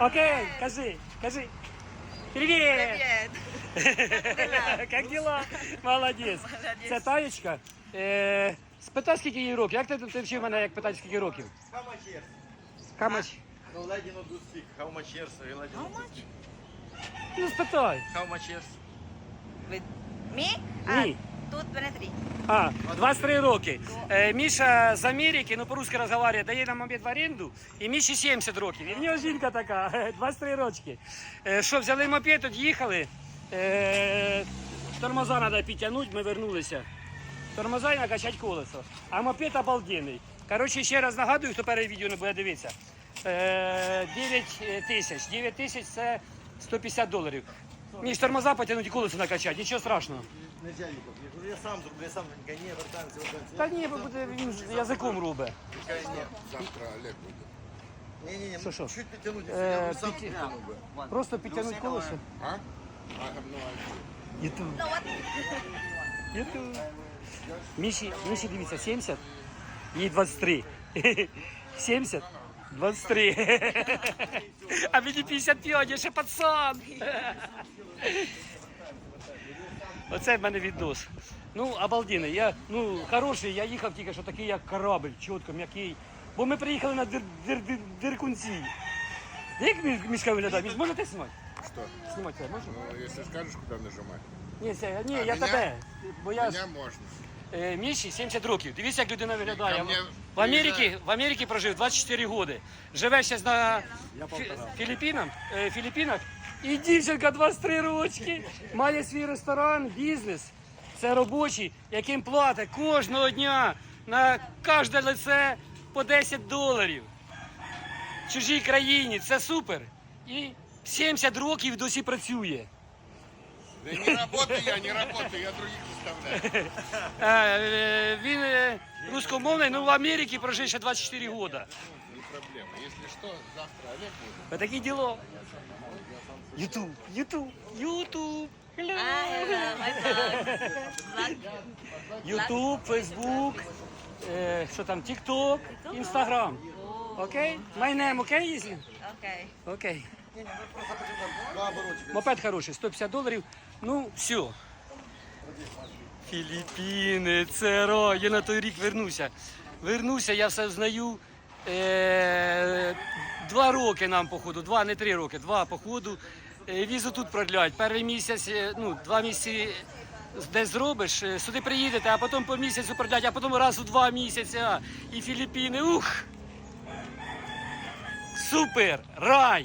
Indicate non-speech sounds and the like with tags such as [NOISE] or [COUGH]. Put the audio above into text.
Окей, кажи, кажи. Привіт! Привет. Як діла? Молодець. Молодець. Це таєчка. Е, спитай, скільки їй років. Як ти, ти вчив мене, як питати, скільки років? How much years? Камач. No, lady no do speak. How much years? uh, Lady How no do much? speak. Ну, спитай. How much years? With me? Ні. Тут 23. А, 23 роки. Е, Міша з Америки, ну по-русски розмовляє, дає нам обід в оренду, і Міші 70 років. І в нього жінка така, [LAUGHS] 23 рочки. Е, що, взяли мопед, їхали. Е, тормоза треба підтягнути, ми вернулися. Тормоза і накачати колесо. А мопед обалденний. Коротше, ще раз нагадую, хто перше відео не буде дивитися. Е, 9 тисяч. 9 тисяч це 150 доларів. Між тормоза потягнути і колесо накачати, нічого страшного. Нельзя їхати. Я говорю, я сам зроблю, я сам ні, братан, це Та ні, бо буде він з язиком рубе. Ні, Завтра Олег буде. ні, ні, Що, що? ну, чуть підтягнути, Е, я говорю, сам підтя- підтягнув би. Просто підтягнути колесо. А? I have no idea. Ютуб. No, what? Ютуб. Міші, Міші, дивіться, 70, їй 23. 70, 23. А мені 55, я ще пацан. [LAUGHS] Оце в мене відос. Ну, обалденний. Я, ну, хороший, я їхав тільки що такий, як корабль, чітко, м'який. Бо ми приїхали на дир, дир, дир, диркунці. Як мі- мішка виглядає? Міш, можете знімати? Что? Знімати тебе, можна? Ну, если скажешь, куда нажимать. Ні, це, ні, А, я мене? тебе. Бо я ж... Меня можно. Е, Міші 70 років. Дивіться, як людина виглядає. В Америці, в Америці прожив 24 роки. Живе зараз на Філіппінах, е, Філіппінах. І дівчинка 23 рочки. Має свій ресторан, бізнес. Це робочий, яким платить кожного дня на кожне лице по 10 доларів. В чужій країні. Це супер. І 70 років досі працює. Да не работаю я, не работаю, я других заставляю. Е, Він е, рускомовний, ну в Америці прожив ще 24 роки. Не проблема. Если что, завтра Олег будет. Вот такі діло. Ютуб, Ютуб, Ютуб. Hello. Ютуб, Фейсбук, е, що там, Тікток, Інстаграм. Окей? My name, окей? Okay. Окей. Оборотика. Мопед хороший, 150 доларів. Ну, все. Філіппіни, це рай. Я на той рік вернуся. Вернуся, я все знаю. Е, два роки нам, походу, два, не три роки, два походу. Е, візу тут продлять. Перший місяць, е, ну, два місяці десь зробиш, е, сюди приїдете, а потім по місяцю продлять, а потім раз у два місяці. І Філіппіни, ух! Супер! Рай!